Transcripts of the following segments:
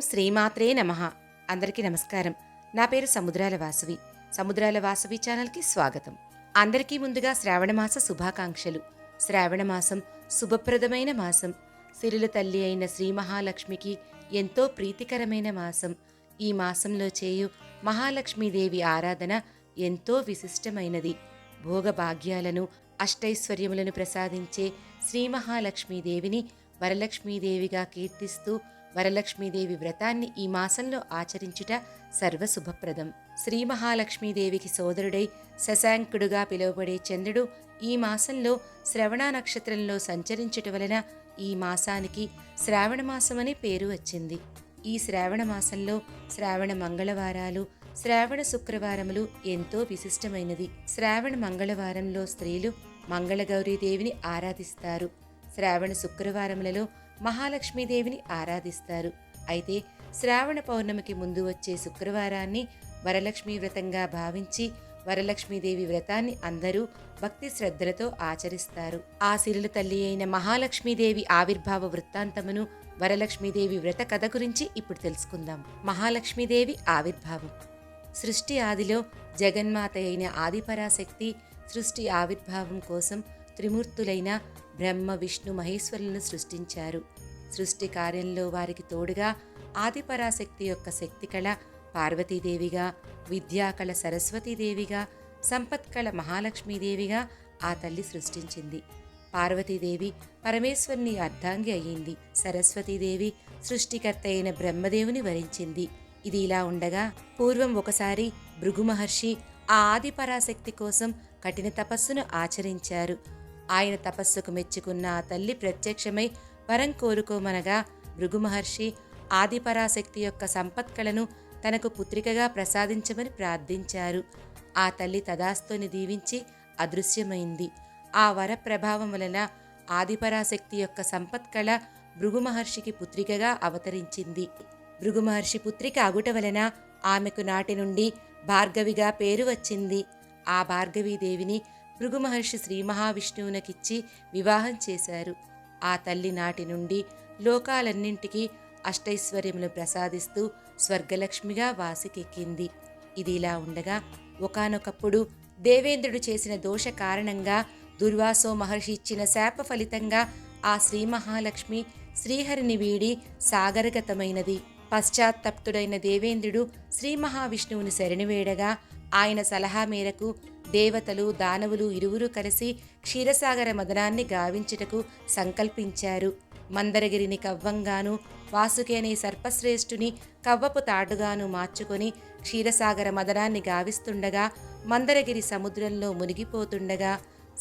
శ్రీమాత్రే నమ. అందరికీ నమస్కారం. నా పేరు సముద్రాల వాసవి. సముద్రాల వాసవి ఛానల్కి స్వాగతం. అందరికీ ముందుగా శ్రావణమాస శుభాకాంక్షలు. శ్రావణమాసం శుభప్రదమైన మాసం. సిరుల తల్లి అయిన శ్రీ మహాలక్ష్మికి ఎంతో ప్రీతికరమైన మాసం. ఈ మాసంలో చేయు మహాలక్ష్మీదేవి ఆరాధన ఎంతో విశిష్టమైనది. భోగభాగ్యాలను అష్టైశ్వర్యములను ప్రసాదించే శ్రీ మహాలక్ష్మీదేవిని వరలక్ష్మీదేవిగా కీర్తిస్తూ వరలక్ష్మీదేవి వ్రతాన్ని ఈ మాసంలో ఆచరించుట సర్వశుభప్రదం. శ్రీ మహాలక్ష్మీదేవికి సోదరుడై శశాంకుడుగా పిలువబడే చంద్రుడు ఈ మాసంలో శ్రవణ నక్షత్రంలో సంచరించుట వలన ఈ మాసానికి శ్రావణమాసమనే పేరు వచ్చింది. ఈ శ్రావణ మాసంలో శ్రావణ మంగళవారాలు శ్రావణ శుక్రవారములు ఎంతో విశిష్టమైనది. శ్రావణ మంగళవారంలో స్త్రీలు మంగళగౌరీదేవిని ఆరాధిస్తారు. శ్రావణ శుక్రవారములలో మహాలక్ష్మీదేవిని ఆరాధిస్తారు. అయితే శ్రావణ పౌర్ణమికి ముందు వచ్చే శుక్రవారాన్ని వరలక్ష్మీ వ్రతంగా భావించి వరలక్ష్మీదేవి వ్రతాన్ని అందరూ భక్తి శ్రద్ధలతో ఆచరిస్తారు. ఆ సిరుల తల్లి అయిన మహాలక్ష్మీదేవి ఆవిర్భావ వృత్తాంతమును వరలక్ష్మీదేవి వ్రత కథ గురించి ఇప్పుడు తెలుసుకుందాం. మహాలక్ష్మీదేవి ఆవిర్భావం. సృష్టి ఆదిలో జగన్మాత అయిన ఆదిపరాశక్తి సృష్టి ఆవిర్భావం కోసం త్రిమూర్తులైన బ్రహ్మ విష్ణు మహేశ్వరులను సృష్టించారు. సృష్టి కార్యంలో వారికి తోడుగా ఆదిపరాశక్తి యొక్క శక్తి కళ పార్వతీదేవిగా విద్యాకళ సరస్వతీదేవిగా సంపత్కళ మహాలక్ష్మీదేవిగా ఆ తల్లి సృష్టించింది. పార్వతీదేవి పరమేశ్వరుని అర్ధాంగి అయ్యింది. సరస్వతీదేవి సృష్టికర్త అయిన బ్రహ్మదేవుని వరించింది. ఇది ఇలా ఉండగా పూర్వం ఒకసారి భృగు మహర్షి ఆ ఆదిపరాశక్తి కోసం కఠిన తపస్సును ఆచరించారు. ఆయన తపస్సుకు మెచ్చుకున్న ఆ తల్లి ప్రత్యక్షమై వరం కోరుకోమనగా భృగుమహర్షి ఆదిపరాశక్తి యొక్క సంపత్కళను తనకు పుత్రికగా ప్రసాదించమని ప్రార్థించారు. ఆ తల్లి తదాస్తుని దీవించి అదృశ్యమైంది. ఆ వర ప్రభావం వలన ఆదిపరాశక్తి యొక్క సంపత్కళ భృగుమహర్షికి పుత్రికగా అవతరించింది. భృగుమహర్షి పుత్రిక అగుట వలన ఆమెకు నాటి నుండి భార్గవిగా పేరు వచ్చింది. ఆ భార్గవీదేవిని భృగు మహర్షి శ్రీ మహావిష్ణువునకిచ్చి వివాహం చేశారు. ఆ తల్లి నాటి నుండి లోకాలన్నింటికీ అష్టైశ్వర్యములు ప్రసాదిస్తూ స్వర్గలక్ష్మిగా వాసికెక్కింది. ఇది ఇలా ఉండగా ఒకానొకప్పుడు దేవేంద్రుడు చేసిన దోష కారణంగా దుర్వాసో మహర్షి ఇచ్చిన శాప ఫలితంగా ఆ శ్రీ మహాలక్ష్మి శ్రీహరిని వీడి సాగరగతమైనది. పశ్చాత్తప్తుడైన దేవేంద్రుడు శ్రీ మహావిష్ణువుని శరణివేడగా ఆయన సలహా మేరకు దేవతలు దానవులు ఇరువురు కలిసి క్షీరసాగర మదనాన్ని గావించుటకు సంకల్పించారు. మందరగిరిని కవ్వంగాను వాసుకి అనే సర్పశ్రేష్ఠుని కవ్వపు తాడుగాను మార్చుకొని క్షీరసాగర మదనాన్ని గావిస్తుండగా మందరగిరి సముద్రంలో మునిగిపోతుండగా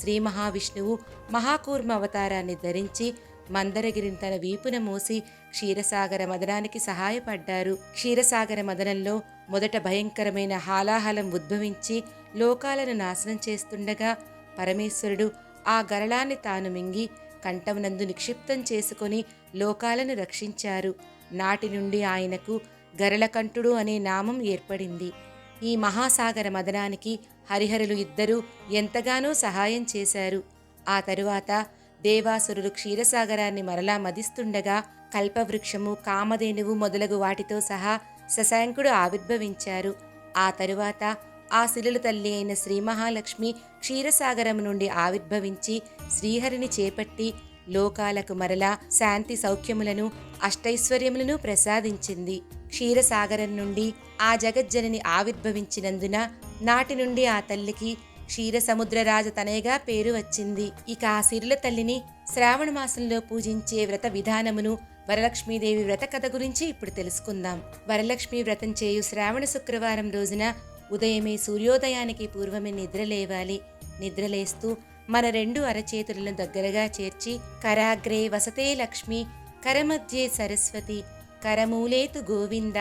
శ్రీ మహావిష్ణువు మహాకూర్మ అవతారాన్ని ధరించి మందరగిరిని తన వీపున మోసి క్షీరసాగర మదనానికి సహాయపడ్డారు. క్షీరసాగర మదనంలో మొదట భయంకరమైన హాలాహలం ఉద్భవించి లోకాలను నాశనం చేస్తుండగా పరమేశ్వరుడు ఆ గరళాన్ని తాను మింగి కంఠమునందు నిక్షిప్తం చేసుకొని లోకాలను రక్షించారు. నాటి నుండి ఆయనకు గరళకంఠుడు అనే నామం ఏర్పడింది. ఈ మహాసాగర మదనానికి హరిహరులు ఇద్దరూ ఎంతగానో సహాయం చేశారు. ఆ తరువాత దేవాసురులు క్షీరసాగరాన్ని మరలా మదిస్తుండగా కల్పవృక్షము కామధేనువు మొదలగు వాటితో సహా శశాంకుడు ఆవిర్భవించారు. ఆ తరువాత ఆ శిలుల తల్లి అయిన శ్రీ మహాలక్ష్మి క్షీరసాగరం నుండి ఆవిర్భవించి శ్రీహరిని చేపట్టి లోకాలకు మరలా శాంతి సౌఖ్యములను అష్టైశ్వర్యములను ప్రసాదించింది. క్షీరసాగరం నుండి ఆ జగజ్జనని ఆవిర్భవించినందున నాటి నుండి ఆ తల్లికి క్షీరసముద్రరాజ తనయగా పేరు వచ్చింది. ఇక ఆ సిరుల తల్లిని శ్రావణ మాసంలో పూజించే వ్రత విధానమును వరలక్ష్మీదేవి వ్రత కథ గురించి ఇప్పుడు తెలుసుకుందాం. వరలక్ష్మి వ్రతం చేయు శ్రావణ శుక్రవారం రోజున ఉదయమే సూర్యోదయానికి పూర్వమే నిద్ర లేవాలి. నిద్రలేస్తూ మన రెండు అరచేతులను దగ్గరగా చేర్చి కరాగ్రే వసతే లక్ష్మి కరమధ్యే సరస్వతి కరమూలేతు గోవింద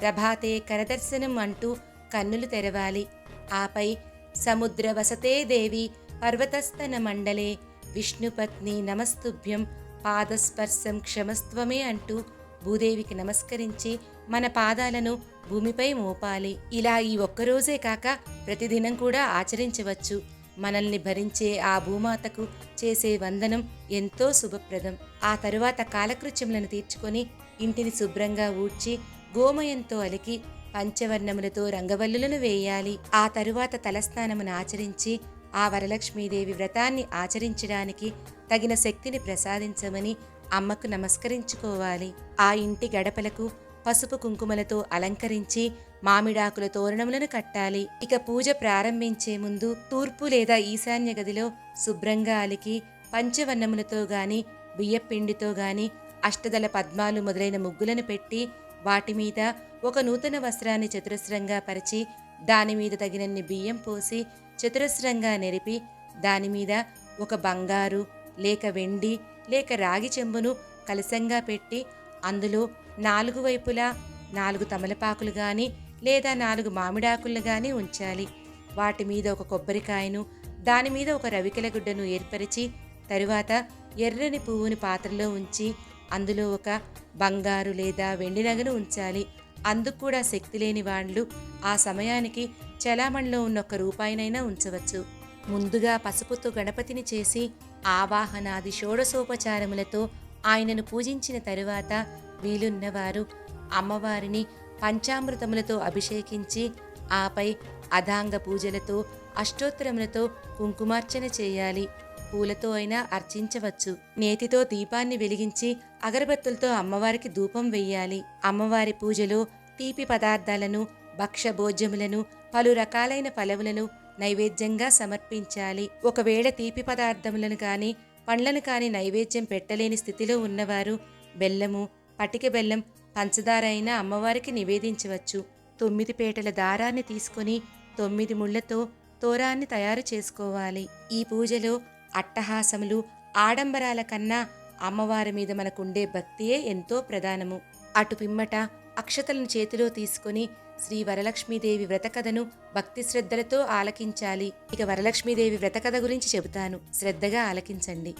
ప్రభాతే కరదర్శనం అంటూ కన్నులు తెరవాలి. ఆపై సముద్ర వసతే దేవి పర్వతస్తన మండలే విష్ణుపత్ని నమస్తుభ్యం పాదస్పర్శం క్షమస్త్వమే అంటూ భూదేవికి నమస్కరించి మన పాదాలను భూమిపై మోపాలి. ఇలా ఈ ఒక్కరోజే కాక ప్రతిదినం కూడా ఆచరించవచ్చు. మనల్ని భరించే ఆ భూమాతకు చేసే వందనం ఎంతో శుభప్రదం. ఆ తరువాత కాలకృత్యములను తీర్చుకొని ఇంటిని శుభ్రంగా ఊడ్చి గోమయంతో అలికి పంచవర్ణములతో రంగవల్లులను వేయాలి. ఆ తరువాత తలస్నానమును ఆచరించి ఆ వరలక్ష్మీదేవి వ్రతాన్ని ఆచరించడానికి తగిన శక్తిని ప్రసాదించమని అమ్మకు నమస్కరించుకోవాలి. ఆ ఇంటి గడపలకు పసుపు కుంకుమలతో అలంకరించి మామిడాకుల తోరణములను కట్టాలి. ఇక పూజ ప్రారంభించే ముందు తూర్పు లేదా ఈశాన్య గదిలో శుభ్రంగా అలికి పంచవర్ణములతో గాని బియ్యపిండితో గాని అష్టదల పద్మాలు మొదలైన ముగ్గులను పెట్టి వాటి మీద ఒక నూతన వస్త్రాన్ని చతురస్రంగా పరిచి దాని మీద తగినన్ని బియ్యం పోసి చతురస్రంగా నెరిపి దాని మీద ఒక బంగారు లేక వెండి లేక రాగి చెంబును కలసంగా పెట్టి అందులో నాలుగు వైపులా నాలుగు తమలపాకులు గాని లేదా నాలుగు మామిడాకులు గాని ఉంచాలి. వాటి మీద ఒక కొబ్బరికాయను దాని మీద ఒక రవికెల గుడ్డను ఏర్పరిచి తరువాత ఎర్రని పువ్వుని పాత్రలో ఉంచి అందులో ఒక బంగారు లేదా వెండి నగను ఉంచాలి. అందుకు కూడా శక్తి లేని వాళ్ళు ఆ సమయానికి చలామణిలో ఉన్న ఒక రూపాయినైనా ఉంచవచ్చు. ముందుగా పసుపుతో గణపతిని చేసి ఆవాహనాది షోడశోపచారములతో ఆయనను పూజించిన తరువాత వీలున్నవారు అమ్మవారిని పంచామృతములతో అభిషేకించి ఆపై అధాంగ పూజలతో అష్టోత్తరములతో కుంకుమార్చన చేయాలి. పూలతో అయినా అర్చించవచ్చు. నేతితో దీపాన్ని వెలిగించి అగరబత్తులతో అమ్మవారికి ధూపం వెయ్యాలి అమ్మవారి పూజలో తీపి పదార్థాలను భక్ష్యభోజ్యములను పలు రకాలైన ఫలములను నైవేద్యంగా సమర్పించాలి. ఒకవేళ తీపి పదార్థములను కాని పండ్లను కాని నైవేద్యం పెట్టలేని స్థితిలో ఉన్నవారు బెల్లము పటిక బెల్లం పంచదార అయినా అమ్మవారికి నివేదించవచ్చు. తొమ్మిది పేటల దారాన్ని తీసుకొని తొమ్మిది ముళ్ళతో తోరాన్ని తయారు చేసుకోవాలి. ఈ పూజలో అట్టహాసములు ఆడంబరాల కన్నా అమ్మవారి మీద మనకుండే భక్తియే ఎంతో ప్రధానము. అటు పిమ్మట అక్షతలను చేతిలో తీసుకొని శ్రీ వరలక్ష్మీదేవి వ్రతకథను భక్తి శ్రద్ధలతో ఆలకించాలి. ఇక వరలక్ష్మీదేవి వ్రతకథ గురించి చెబుతాను. శ్రద్ధగా ఆలకించండి.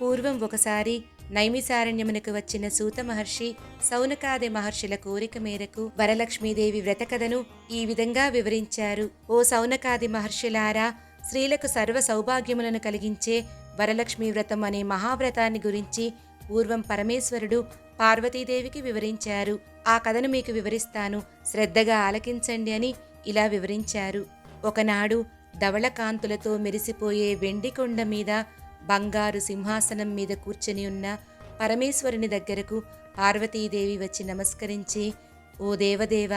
పూర్వం ఒకసారి నైమిసారణ్యమునకు వచ్చిన సూత మహర్షి సౌనకాది మహర్షుల కోరిక మేరకు వరలక్ష్మీదేవి వ్రతకథను ఈ విధంగా వివరించారు. ఓ సౌనకాది మహర్షులారా స్త్రీలకు సర్వ సౌభాగ్యములను కలిగించే వరలక్ష్మీ వ్రతం అనే మహావ్రతాన్ని గురించి పూర్వం పరమేశ్వరుడు పార్వతీదేవికి వివరించారు. ఆ కథను మీకు వివరిస్తాను. శ్రద్ధగా ఆలకించండి అని ఇలా వివరించారు. ఒకనాడు ధవళకాంతులతో మెరిసిపోయే వెండి కొండ మీద బంగారు సింహాసనం మీద కూర్చొని ఉన్న పరమేశ్వరుని దగ్గరకు పార్వతీదేవి వచ్చి నమస్కరించి ఓ దేవదేవ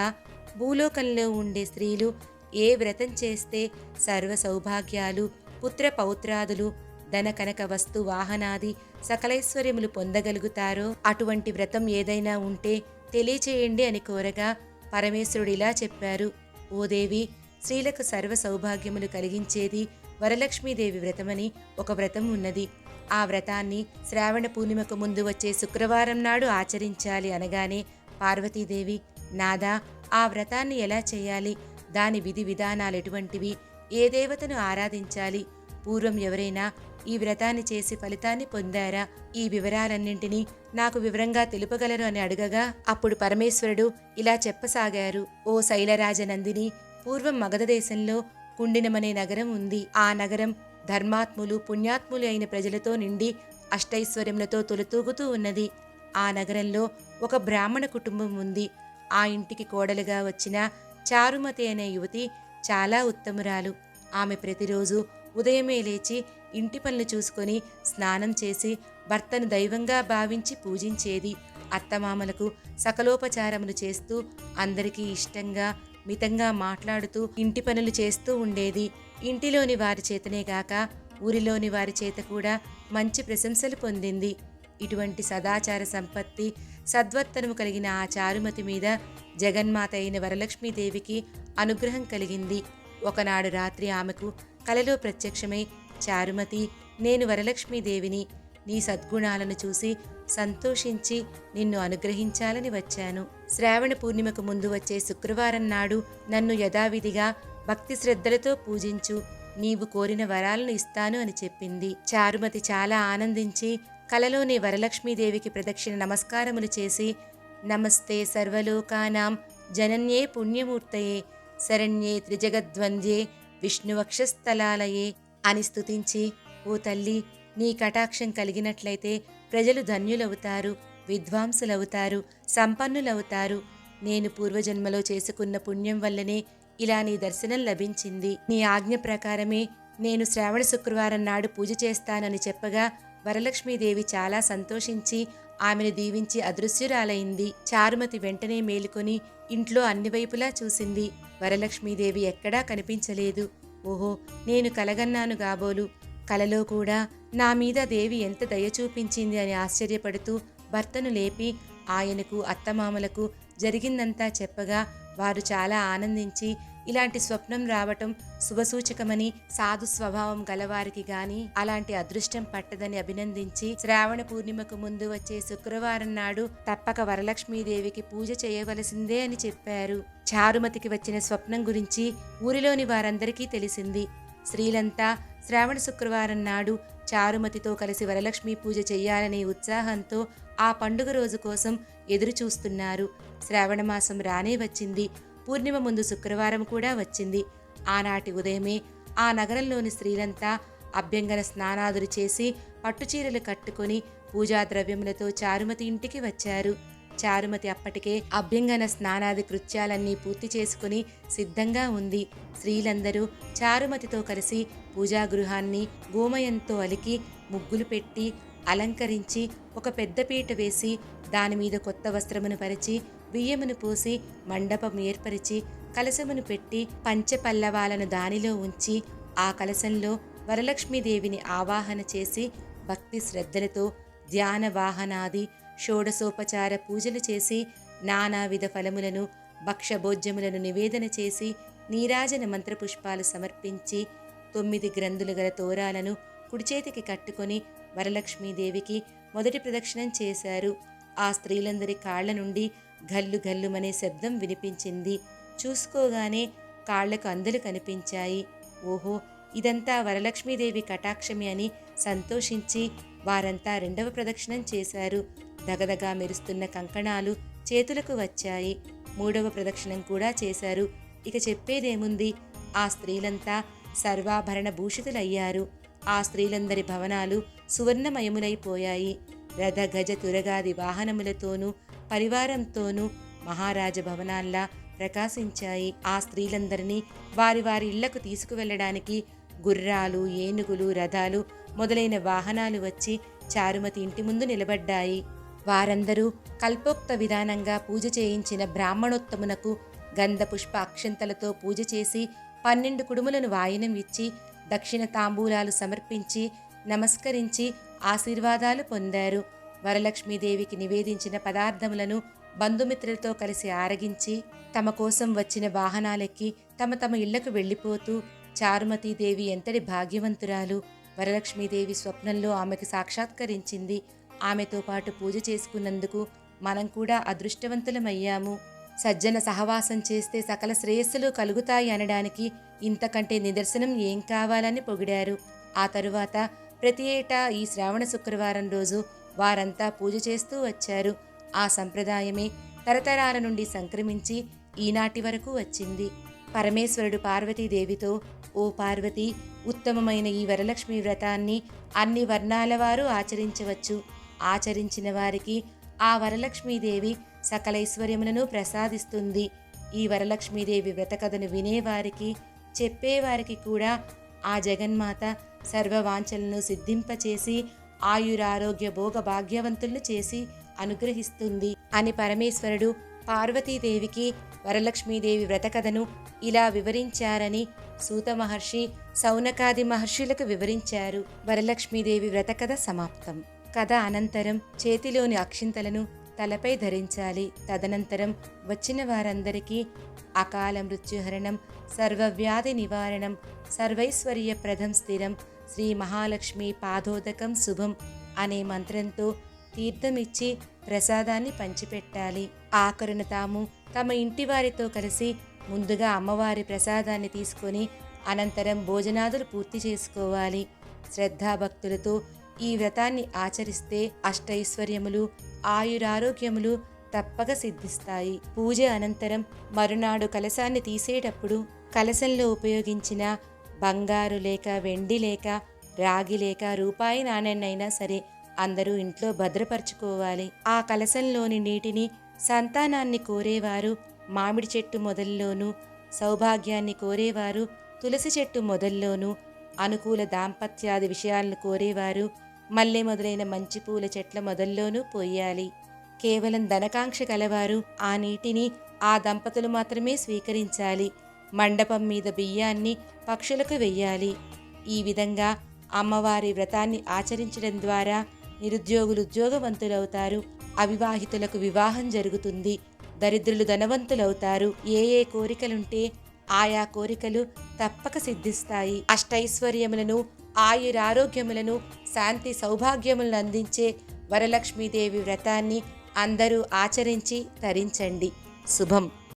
భూలోకంలో ఉండే స్త్రీలు ఏ వ్రతం చేస్తే సర్వ సౌభాగ్యాలు పుత్ర పౌత్రాదులు ధన కనక వస్తు వాహనాది సకలైశ్వర్యములు పొందగలుగుతారో? అటువంటి వ్రతం ఏదైనా ఉంటే తెలియచేయండి అని కోరగా పరమేశ్వరుడు ఇలా చెప్పారు. ఓ దేవి స్త్రీలకు సర్వ సౌభాగ్యములు కలిగించేది వరలక్ష్మీదేవి వ్రతమని ఒక వ్రతం ఉన్నది. ఆ వ్రతాన్ని శ్రావణ పూర్ణిమకు ముందు వచ్చే శుక్రవారం నాడు ఆచరించాలి అనగానే పార్వతీదేవి నాదా ఆ వ్రతాన్ని ఎలా చేయాలి? దాని విధి విధానాలు ఎటువంటివి? ఏ దేవతను ఆరాధించాలి? పూర్వం ఎవరైనా ఈ వ్రతాన్ని చేసి ఫలితాన్ని పొందారా? ఈ వివరాలన్నింటినీ నాకు వివరంగా తెలుపగలరు అని అడగగా అప్పుడు పరమేశ్వరుడు ఇలా చెప్పసాగారు. ఓ శైలరాజనందిని పూర్వం మగధ దేశంలో కుండినమనే నగరం ఉంది. ఆ నగరం ధర్మాత్ములు పుణ్యాత్ములు అయిన ప్రజలతో నిండి అష్టైశ్వర్యములతో తొలతూగుతూ ఉన్నది. ఆ నగరంలో ఒక బ్రాహ్మణ కుటుంబం ఉంది. ఆ ఇంటికి కోడలుగా వచ్చిన చారుమతి అనే యువతి చాలా ఉత్తమురాలు. ఆమె ప్రతిరోజు ఉదయమే లేచి ఇంటి పనులు చూసుకొని స్నానం చేసి భర్తను దైవంగా భావించి పూజించేది అత్తమామలకు సకలోపచారములు చేస్తూ అందరికీ ఇష్టంగా మితంగా మాట్లాడుతూ ఇంటి పనులు చేస్తూ ఉండేది. ఇంటిలోని వారి చేతనే గాక ఊరిలోని వారి చేత కూడా మంచి ప్రశంసలు పొందింది. ఇటువంటి సదాచార సంపత్తి సద్వత్తనము కలిగిన ఆ చారుమతి మీద జగన్మాత అయిన వరలక్ష్మీదేవికి అనుగ్రహం కలిగింది. ఒకనాడు రాత్రి ఆమెకు కలలో ప్రత్యక్షమై చారుమతి నేను వరలక్ష్మీదేవిని నీ సద్గుణాలను చూసి సంతోషించి నిన్ను అనుగ్రహించాలని వచ్చాను. శ్రావణ పూర్ణిమకు ముందు వచ్చే శుక్రవారం నాడు నన్ను యథావిధిగా భక్తి శ్రద్ధలతో పూజించు. నీవు కోరిన వరాలను ఇస్తాను అని చెప్పింది. చారుమతి చాలా ఆనందించి కలలోని వరలక్ష్మీదేవికి ప్రదక్షిణ నమస్కారములు చేసి నమస్తే సర్వలోకానాం జనన్యే పుణ్యమూర్తయే శరణ్యే త్రిజగద్వంద్యే విష్ణువక్షస్థలాలయే అని స్తుతించి ఓ తల్లి నీ కటాక్షం కలిగినట్లయితే ప్రజలు ధన్యులవుతారు విద్వాంసులవుతారు సంపన్నులవుతారు. నేను పూర్వజన్మలో చేసుకున్న పుణ్యం వల్లనే ఇలా నీ దర్శనం లభించింది. నీ ఆజ్ఞ ప్రకారమే నేను శ్రావణ శుక్రవారం నాడు పూజ చేస్తానని చెప్పగా వరలక్ష్మీదేవి చాలా సంతోషించి ఆమెను దీవించి అదృశ్యురాలైంది. చారుమతి వెంటనే మేలుకొని ఇంట్లో అన్ని వైపులా చూసింది. వరలక్ష్మీదేవి ఎక్కడా కనిపించలేదు. ఓహో నేను కలగన్నాను కాబోలు కలలో కూడా నా మీద దేవి ఎంత దయ చూపించింది అని ఆశ్చర్యపడుతూ భర్తను లేపి ఆయనకు అత్తమామలకు జరిగిందంతా చెప్పగా వారు చాలా ఆనందించి ఇలాంటి స్వప్నం రావటం శుభసూచకమని సాధు స్వభావం గలవారికి గాని అలాంటి అదృష్టం పట్టదని అభినందించి శ్రావణ పూర్ణిమకు ముందు వచ్చే శుక్రవారం నాడు తప్పక వరలక్ష్మీదేవికి పూజ చేయవలసిందే అని చెప్పారు. చారుమతికి వచ్చిన స్వప్నం గురించి ఊరిలోని వారందరికీ తెలిసింది. స్త్రీలంతా శ్రావణ శుక్రవారం నాడు చారుమతితో కలిసి వరలక్ష్మి పూజ చేయాలనే ఉత్సాహంతో ఆ పండుగ రోజు కోసం ఎదురు చూస్తున్నారు శ్రావణమాసం రానే వచ్చింది. పూర్ణిమ ముందు శుక్రవారం కూడా వచ్చింది. ఆనాటి ఉదయమే ఆ నగరంలోని స్త్రీలంతా అభ్యంగన స్నానాదులు చేసి పట్టుచీరలు కట్టుకొని పూజా ద్రవ్యములతో చారుమతి ఇంటికి వచ్చారు. చారుమతి అప్పటికే అభ్యంగన స్నానాది కృత్యాలన్నీ పూర్తి చేసుకుని సిద్ధంగా ఉంది. స్త్రీలందరూ చారుమతితో కలిసి పూజా గృహాన్ని గోమయంతో అలికి ముగ్గులు పెట్టి అలంకరించి ఒక పెద్ద పీట వేసి దానిమీద కొత్త వస్త్రమును పరిచి బియ్యమును పోసి మండపం ఏర్పరిచి కలశమును పెట్టి పంచపల్లవాలను దానిలో ఉంచి ఆ కలశంలో వరలక్ష్మీదేవిని ఆవాహన చేసి భక్తి శ్రద్ధలతో ధ్యాన వాహనాది షోడసోపచార పూజలు చేసి నానావిధ ఫలములను భక్షభోజ్యములను నివేదన చేసి నీరాజన మంత్రపుష్పాలు సమర్పించి తొమ్మిది గ్రంథులు గల తోరాలను కుడిచేతికి కట్టుకొని వరలక్ష్మీదేవికి మొదటి ప్రదక్షిణం చేశారు. ఆ స్త్రీలందరి కాళ్ళ నుండి గల్లు గల్లుమనే శబ్దం వినిపించింది. చూసుకోగానే కాళ్ళకు అందలు కనిపించాయి. ఓహో ఇదంతా వరలక్ష్మీదేవి కటాక్షమి అని సంతోషించి వారంతా రెండవ ప్రదక్షిణం చేశారు. దగదగా మెరుస్తున్న కంకణాలు చేతులకు వచ్చాయి. మూడవ ప్రదక్షిణం కూడా చేశారు. ఇక చెప్పేదేముంది? ఆ స్త్రీలంతా సర్వాభరణ భూషితులయ్యారు. ఆ స్త్రీలందరి భవనాలు సువర్ణమయములైపోయాయి. రథ గజ తురగాది వాహనములతోనూ పరివారంతోనూ మహారాజ భవనాల్లా ప్రకాశించాయి. ఆ స్త్రీలందరినీ వారి వారి ఇళ్ళకు తీసుకువెళ్ళడానికి గుర్రాలు ఏనుగులు రథాలు మొదలైన వాహనాలు వచ్చి చారుమతి ఇంటి ముందు నిలబడ్డాయి. వారందరూ కల్పోక్త విధానంగా పూజ చేయించిన బ్రాహ్మణోత్తమునకు గంధ పుష్ప అక్షంతలతో పూజ చేసి పన్నెండు కుడుములను వాయనం ఇచ్చి దక్షిణ తాంబూలాలు సమర్పించి నమస్కరించి ఆశీర్వాదాలు పొందారు. వరలక్ష్మీదేవికి నివేదించిన పదార్థములను బంధుమిత్రులతో కలిసి ఆరగించి తమ కోసం వచ్చిన వాహనాలెక్కి తమ తమ ఇళ్ళకు వెళ్ళిపోతూ చారుమతీదేవి ఎంతటి భాగ్యవంతురాలు. వరలక్ష్మీదేవి స్వప్నంలో ఆమెకు సాక్షాత్కరించింది. ఆమెతో పాటు పూజ చేసుకున్నందుకు మనం కూడా అదృష్టవంతులమయ్యాము. సజ్జన సహవాసం చేస్తే సకల శ్రేయస్సులు కలుగుతాయి అనడానికి ఇంతకంటే నిదర్శనం ఏం కావాలని పొగిడారు. ఆ తరువాత ప్రతి ఏటా ఈ శ్రావణ శుక్రవారం రోజు వారంతా పూజ చేస్తూ వచ్చారు. ఆ సంప్రదాయమే తరతరాల నుండి సంక్రమించి ఈనాటి వరకు వచ్చింది. పరమేశ్వరుడు పార్వతీదేవితో ఓ పార్వతి ఉత్తమమైన ఈ వరలక్ష్మి వ్రతాన్ని అన్ని వర్ణాల వారు ఆచరించవచ్చు. ఆచరించిన వారికి ఆ వరలక్ష్మీదేవి సకలైశ్వర్యములను ప్రసాదిస్తుంది. ఈ వరలక్ష్మీదేవి వ్రతకథను వినేవారికి చెప్పేవారికి కూడా ఆ జగన్మాత సర్వవాంఛలను సిద్ధింపచేసి ఆయురారోగ్య భోగ భాగ్యవంతులను చేసి అనుగ్రహిస్తుంది అని పరమేశ్వరుడు పార్వతీదేవికి వరలక్ష్మీదేవి వ్రతకథను ఇలా వివరించారని సూత మహర్షి సౌనకాది మహర్షులకు వివరించారు. వరలక్ష్మీదేవి వ్రతకథ సమాప్తం. కథ అనంతరం చేతిలోని అక్షింతలను తలపై ధరించాలి. తదనంతరం వచ్చిన వారందరికీ అకాల మృత్యుహరణం సర్వవ్యాధి నివారణం సర్వైశ్వర్యప్రదం స్థిరం శ్రీ మహాలక్ష్మి పాదోదకం శుభం అనే మంత్రంతో తీర్థమిచ్చి ప్రసాదాన్ని పంచిపెట్టాలి. ఆఖరున తాము తమ ఇంటి వారితో కలిసి ముందుగా అమ్మవారి ప్రసాదాన్ని తీసుకొని అనంతరం భోజనాదులు పూర్తి చేసుకోవాలి. శ్రద్ధాభక్తులతో ఈ వ్రతాన్ని ఆచరిస్తే అష్టైశ్వర్యములు ఆయురారోగ్యములు తప్పక సిద్ధిస్తాయి. పూజ అనంతరం మరునాడు కలశాన్ని తీసేటప్పుడు కలశంలో ఉపయోగించిన బంగారు లేక వెండి లేక రాగి లేక రూపాయి నాణ్యనైనా సరే అందరూ ఇంట్లో భద్రపరచుకోవాలి. ఆ కలశంలోని నీటిని సంతానాన్ని కోరేవారు మామిడి చెట్టు మొదల్లోనూ సౌభాగ్యాన్ని కోరేవారు తులసి చెట్టు మొదల్లోనూ అనుకూల దాంపత్యాది విషయాలను కోరేవారు మల్లె మొదలైన మంచి పూల చెట్ల మొదల్లోనూ పోయాలి. కేవలం ధనకాంక్ష కలవారు ఆ నీటిని ఆ దంపతులు మాత్రమే స్వీకరించాలి. మండపం మీద బియ్యాన్ని పక్షులకు వెయ్యాలి. ఈ విధంగా అమ్మవారి వ్రతాన్ని ఆచరించడం ద్వారా నిరుద్యోగులు ఉద్యోగవంతులవుతారు. అవివాహితులకు వివాహం జరుగుతుంది. దరిద్రులు ధనవంతులవుతారు. ఏ ఏ కోరికలుంటే ఆయా కోరికలు తప్పక సిద్ధిస్తాయి. అష్టైశ్వర్యములను ఆయురారోగ్యములను శాంతి సౌభాగ్యములను అందించే వరలక్ష్మీదేవి వ్రతాన్ని అందరూ ఆచరించి తరించండి. శుభం.